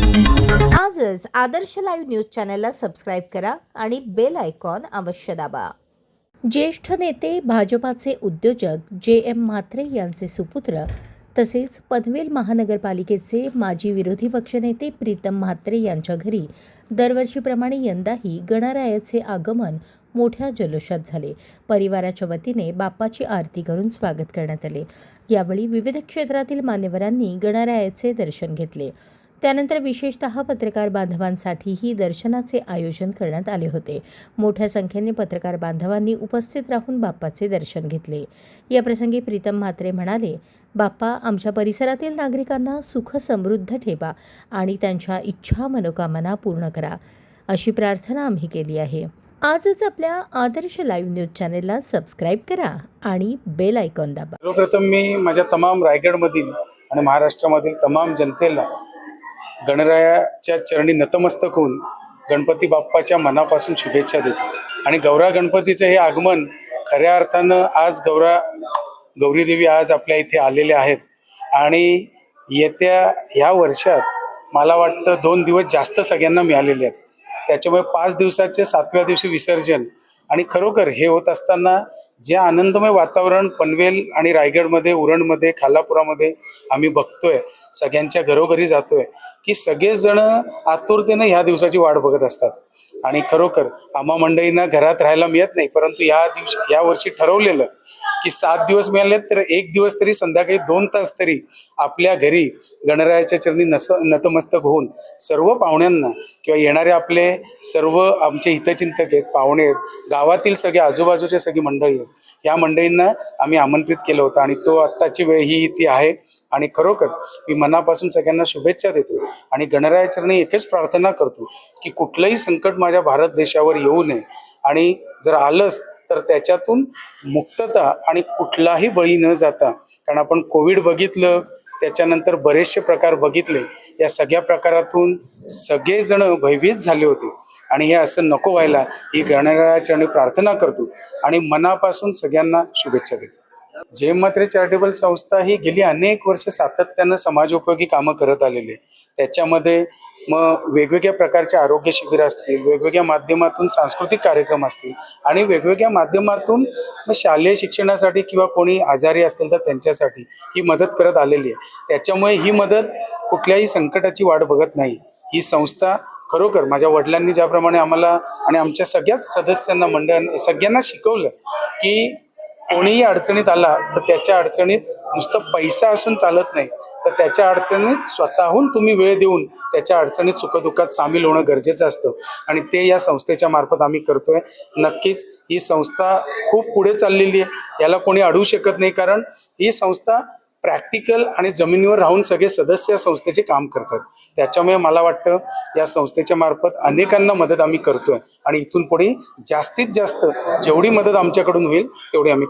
आजच Adarsh live news चॅनलला subscribe करा आणि बेल आयकॉन अवश्य दाबा. ज्येष्ठ नेते भाजपाचे उद्योजक जे एम म्हात्रे यांचे सुपुत्र तसेच पनवेल महानगरपालिकेचे माजी विरोधी पक्षनेते प्रीतम म्हात्रे यांच्या घरी दरवर्षीप्रमाणे यंदाही गणरायाचे आगमन मोठ्या जल्लोषात झाले. परिवाराच्या वतीने बाप्पाची आरती करून स्वागत करण्यात आले. यावेळी विविध क्षेत्रातील मान्यवरांनी गणरायाचे दर्शन घेतले. त्यानंतर विशेषतः पत्रकार बांधवांसाठीही दर्शनाचे आयोजन करण्यात आले होते. मोठ्या संख्येने पत्रकार बांधवांनी उपस्थित राहून बाप्पाचे दर्शन घेतले. याप्रसंगी प्रीतम म्हात्रे म्हणाले बाप्पा आमच्या परिसरातील नागरिकांना सुख समृद्ध ठेवा आणि त्यांच्या इच्छा मनोकामना पूर्ण करा. अशी प्रार्थना आम्ही केली आहे. आजच आपल्या आदर्श लाईव्ह न्यूज चॅनेलला सबस्क्राईब करा आणि बेल आयकॉन दाबा. सर्वप्रथम मी माझ्या तमाम रायगडमधील आणि महाराष्ट्रामधील तमाम जनतेला गणरायाच्या चरणी नतमस्तक होऊन गणपती बाप्पाच्या मनापासून शुभेच्छा देतो. आणि गौरा गणपतीचं हे आगमन खऱ्या अर्थानं आज गौरा गौरीदेवी आज आपल्या इथे आलेले आहेत. आणि येत्या ह्या वर्षात मला वाटतं दोन दिवस जास्त सगळ्यांना मिळालेले आहेत. त्याच्यामुळे पाच दिवसाचे सातव्या दिवशी विसर्जन आणि खरोखर हे होत असताना जे आनंदमय वातावरण पनवेल आणि रायगडमध्ये उरणमध्ये खालापुरामध्ये आम्ही बघतोय सगळ्यांच्या घरोघरी जातोय की सगळेजण आतुरतेनं ह्या दिवसाची वाट बघत असतात. आणि खरोखर आम्हा मंडळींना घरात राहायला मिळत नाही परंतु या दिवशी या वर्षी ठरवलेलं की सात दिवस मिळाले तर एक दिवस तरी संध्याकाळी दोन तास तरी आपल्या घरी गणरायाच्या चरणी नस नतमस्तक होऊन सर्व पाहुण्यांना किंवा येणारे आपले सर्व आमचे हितचिंतक आहेत पाहुणे आहेत गावातील सगळे आजूबाजूचे सगळी मंडळी आहेत या मंडळींना आम्ही आमंत्रित केलं होतं आणि तो आत्ताची वेळ ही ती आहे आणि खरोखर मी मनापासून सगळ्यांना शुभेच्छा देतो आणि गणरायाचरणी एकच प्रार्थना करतो की कुठलंही संकट माझ्या भारत देशावर येऊ नये आणि जर आलंच तर त्याच्यातून मुक्तता आणि कुठलाही बळी न जाता कारण आपण कोविड बघितलं त्याच्यानंतर बरेचसे प्रकार बघितले या सगळ्या प्रकारातून सगळेजण भयभीत झाले होते. आणि हे असं नको व्हायला ही आणि प्रार्थना करतो आणि मनापासून सगळ्यांना शुभेच्छा देतो. जे मात्रे चॅरिटेबल संस्था ही गेली अनेक वर्ष सातत्यानं समाजोपयोगी कामं करत आलेली आहे त्याच्यामध्ये मग वेगवेगळ्या प्रकारचे आरोग्य शिबिरं असतील वेगवेगळ्या माध्यमातून सांस्कृतिक कार्यक्रम असतील आणि वेगवेगळ्या माध्यमातून मग शालेय शिक्षणासाठी किंवा कोणी आजारी असतील तर त्यांच्यासाठी ही मदत करत आलेली आहे. त्याच्यामुळे ही मदत कुठल्याही संकटाची वाट बघत नाही. ही संस्था खरोखर माझ्या वडिलांनी ज्याप्रमाणे आम्हाला आणि आमच्या सगळ्याच सदस्यांना मंडळ सगळ्यांना शिकवलं की कोणीही अडचणीत आला तर त्याच्या अडचणीत नुसतं पैसा असून चालत नाही. तर त्याच्या अडचणीत स्वतःहून तुम्ही वेळ देऊन त्याच्या अडचणीत सुखदुःखात सामील होणं गरजेचं असतं. आणि ते या संस्थेच्या मार्फत आम्ही करतोय. नक्कीच ही संस्था खूप पुढे चाललेली आहे. याला कोणी अडवू शकत नाही कारण ही संस्था प्रॅक्टिकल आणि जमिनीवर राहून सगळे सदस्य या संस्थेचे काम करतात. त्याच्यामुळे मला वाटतं या संस्थेच्या मार्फत अनेकांना मदत आम्ही करतोय. आणि इथून पुढे जास्तीत जास्त जेवढी मदत आमच्याकडून होईल तेवढी आम्ही